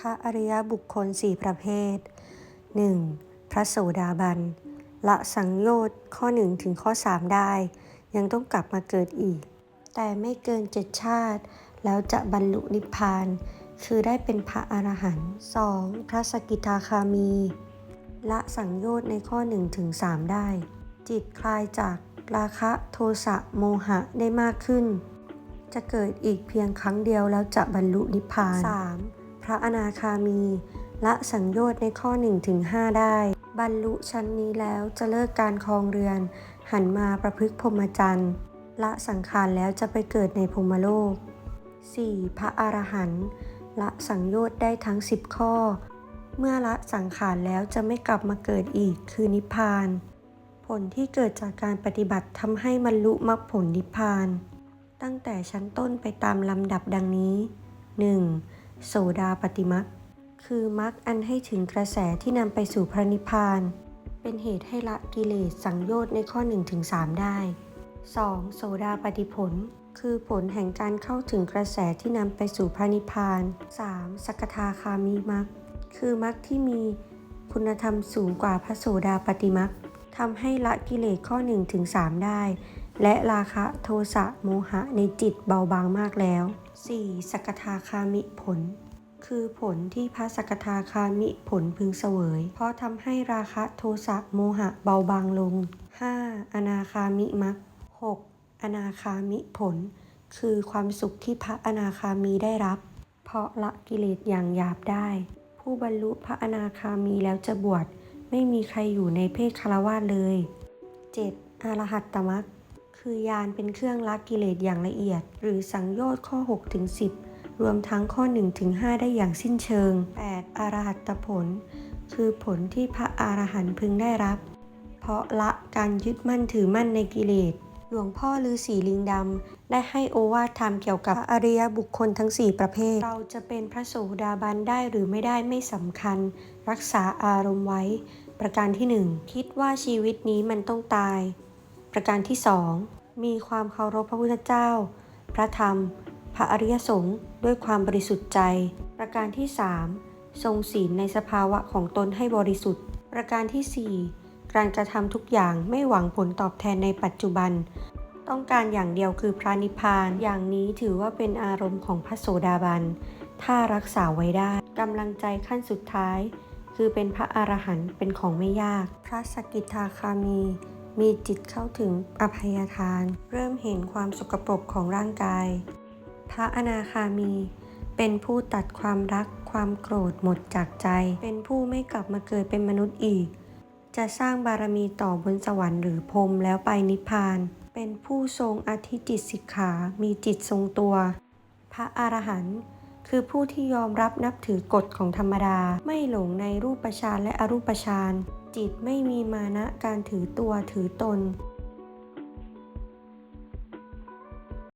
พระอริยบุคคลสี่ประเภท 1. พระโสดาบัน ละสังโยชน์ข้อ 1 ถึงข้อ 3 ได้ ยังต้องกลับมาเกิดอีก แต่ไม่เกินเจ็ดชาติ แล้วจะบรรลุนิพพาน คือได้เป็นพระอรหันต์ 2. พระสกิทาคามี ละสังโยชน์ในข้อ 1 ถึง 3 ได้ จิตคลายจากราคะโทสะโมหะได้มากขึ้น จะเกิดอีกเพียงครั้งเดียวแล้วจะบรรลุนิพพาน 3. พระอนาคามีละสังโยชน์ในข้อ1ถึง5ได้ บรรลุชั้นนี้แล้วจะเลิกการครองเรือน หันมาประพฤติพรหมจรรย์ละสังขารแล้วจะไปเกิดในพรหมโลก 4. พระอรหันต์ละสังโยชน์ได้ทั้ง 10 ข้อ เมื่อละสังขารแล้วจะไม่กลับมาเกิดอีกคือนิพพาน ผลที่เกิดจากการปฏิบัติทำให้บรรลุมรรคผลนิพพาน ตั้งแต่ชั้นต้นไปตามลำดับดังนี้ 1. โสดาปฏิมักคือมรรคอันให้ถึงกระแสที่นำไปสู่พระนิพพาน เป็นเหตุให้ละกิเลสสังโยชน์ในข้อ 1-3 ได้ 2. โสดาปฏิผล คือผลแห่งการเข้าถึงกระแสที่นำไปสู่พระนิพพาน 3. สกทาคามิมักคือมรรคที่มีคุณธรรมสูงกว่าพระโสดาปฏิมักทำให้ละกิเลสข้อ 1-3 ได้ และราคะโทสะโมหะในจิตเบาบางมากแล้ว 4. สกทาคามิผล คือผลที่พระสกทาคามิผลพึงเสวย เพราะทำให้ราคะโทสะโมหะเบาบางลง 5. อนาคามิมัก 6. อนาคามิผล คือความสุขที่พระอนาคามีได้รับ เพราะละกิเลสอย่างหยาบได้ ผู้บรรลุพระอนาคามีแล้วจะบวชไม่มีใครอยู่ในเพศคารวาสเลย 7. อรหัตตมัก คือยานเป็นเครื่องละกิเลสอย่างละเอียด หรือสังโยชน์ข้อ6ถึง10 รวมทั้งข้อ1ถึง5ได้อย่างสิ้นเชิง 8. อรหัตผล คือผลที่พระอรหันต์พึงได้รับ เพราะละการยึดมั่นถือมั่นในกิเลส หลวงพ่อฤาษีลิงดำ ได้ให้โอวาทธรรมเกี่ยวกับอริยบุคคลทั้ง 4 ประเภท เราจะเป็นพระโสดาบันได้หรือไม่ได้ไม่สำคัญ รักษาอารมณ์ไว้ ประการที่ 1 คิดว่าชีวิตนี้มันต้องตาย ประการที่2มีความเคารพพระพุทธเจ้า พระธรรม พระอริยสงฆ์ด้วยความบริสุทธิ์ใจ ประการที่3ทรงศีลในสภาวะของตนให้บริสุทธิ์ ประการทีสี่4การกระทำทุกอย่างไม่หวังผลตอบแทนในปัจจุบัน ต้องการอย่างเดียวคือพระนิพพาน อย่างนี้ถือว่าเป็นอารมณ์ของพระโสดาบัน ถ้ารักษาไว้ได้กำลังใจขั้นสุดท้าย คือเป็นพระอรหันต์เป็นของไม่ยาก พระสกิทาคามี มีจิตเข้าถึงอภัยทาน เริ่มเห็นความสกปรกของร่างกาย พระอนาคามี เป็นผู้ตัดความรักความโกรธหมดจากใจ เป็นผู้ไม่กลับมาเกิดเป็นมนุษย์อีก จะสร้างบารมีต่อบนสวรรค์หรือพรมแล้วไปนิพพาน เป็นผู้ทรงอธิจิตสิกขา มีจิตทรงตัว พระอรหันต์คือผู้ที่ยอมรับนับถือกฎของธรรมดา ไม่หลงในรูปฌานและอรูปฌาน จิตไม่มีมานะการถือตัวถือตน